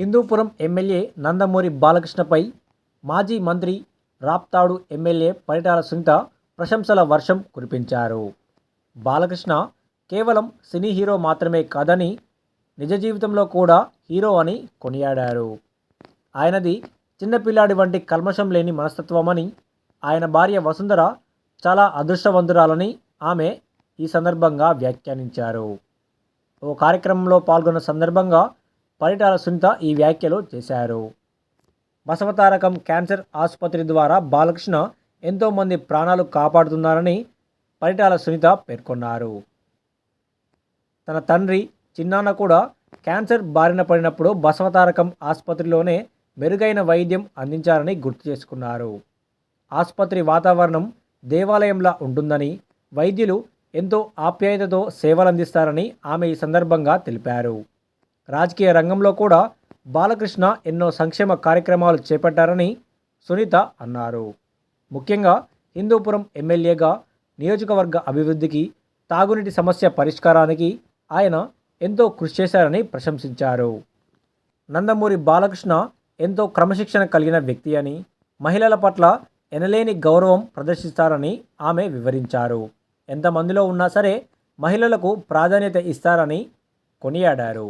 Hindupuram MLA Nandamuri బాలకృష్ణపై మాజీ మంత్రి Raptadu MLA Paritala Sunitha ప్రశంసల వర్షం కురిపించారు. బాలకృష్ణ కేవలం సినీ హీరో మాత్రమే కాదని నిజ జీవితంలో కూడా హీరో అని కొనియాడారు. ఆయనది చిన్నపిల్లాడి వంటి కల్మషం లేని మనస్తత్వమని ఆయన భార్య వసుంధర చాలా అదృష్టవంతురాలని ఆమె ఈ సందర్భంగా వ్యాఖ్యానించారు. ఓ కార్యక్రమంలో పాల్గొన్న సందర్భంగా పరిటాల సునీత ఈ వ్యాఖ్యలు చేశారు. బసవతారకం క్యాన్సర్ ఆసుపత్రి ద్వారా బాలకృష్ణ ఎంతోమంది ప్రాణాలు కాపాడుతున్నారని పరిటాల సునీత పేర్కొన్నారు. తన తండ్రి చిన్నాన్న కూడా క్యాన్సర్ బారిన పడినప్పుడు బసవతారకం ఆసుపత్రిలోనే మెరుగైన వైద్యం అందించారని గుర్తు చేసుకున్నారు. ఆసుపత్రి వాతావరణం దేవాలయంలా ఉంటుందని వైద్యులు ఎంతో ఆప్యాయతతో సేవలందిస్తారని ఆమె ఈ సందర్భంగా తెలిపారు. రాజకీయ రంగంలో కూడా బాలకృష్ణ ఎన్నో సంక్షేమ కార్యక్రమాలు చేపట్టారని సునీత అన్నారు. ముఖ్యంగా హిందూపురం ఎమ్మెల్యేగా నియోజకవర్గ అభివృద్ధికి తాగునీటి సమస్య పరిష్కారానికి ఆయన ఎంతో కృషి చేశారని ప్రశంసించారు. నందమూరి బాలకృష్ణ ఎంతో క్రమశిక్షణ కలిగిన వ్యక్తి అని మహిళల పట్ల ఎనలేని గౌరవం ప్రదర్శిస్తారని ఆమె వివరించారు. ఎంతమందిలో ఉన్నా సరే మహిళలకు ప్రాధాన్యత ఇస్తారని కొనియాడారు.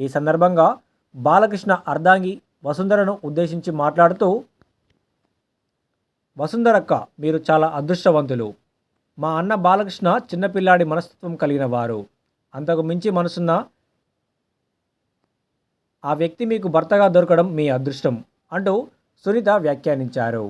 ఈ సందర్భంగా బాలకృష్ణ అర్ధాంగి వసుంధరను ఉద్దేశించి మాట్లాడుతూ వసుంధరక్క మీరు చాలా అదృష్టవంతులు. మా అన్న బాలకృష్ణ చిన్నపిల్లాడి మనస్తత్వం కలిగిన వారు. అంతకు మించి మనసున్న ఆ వ్యక్తి మీకు భర్తగా దొరకడం మీ అదృష్టం అంటూ సునీత వ్యాఖ్యానించారు.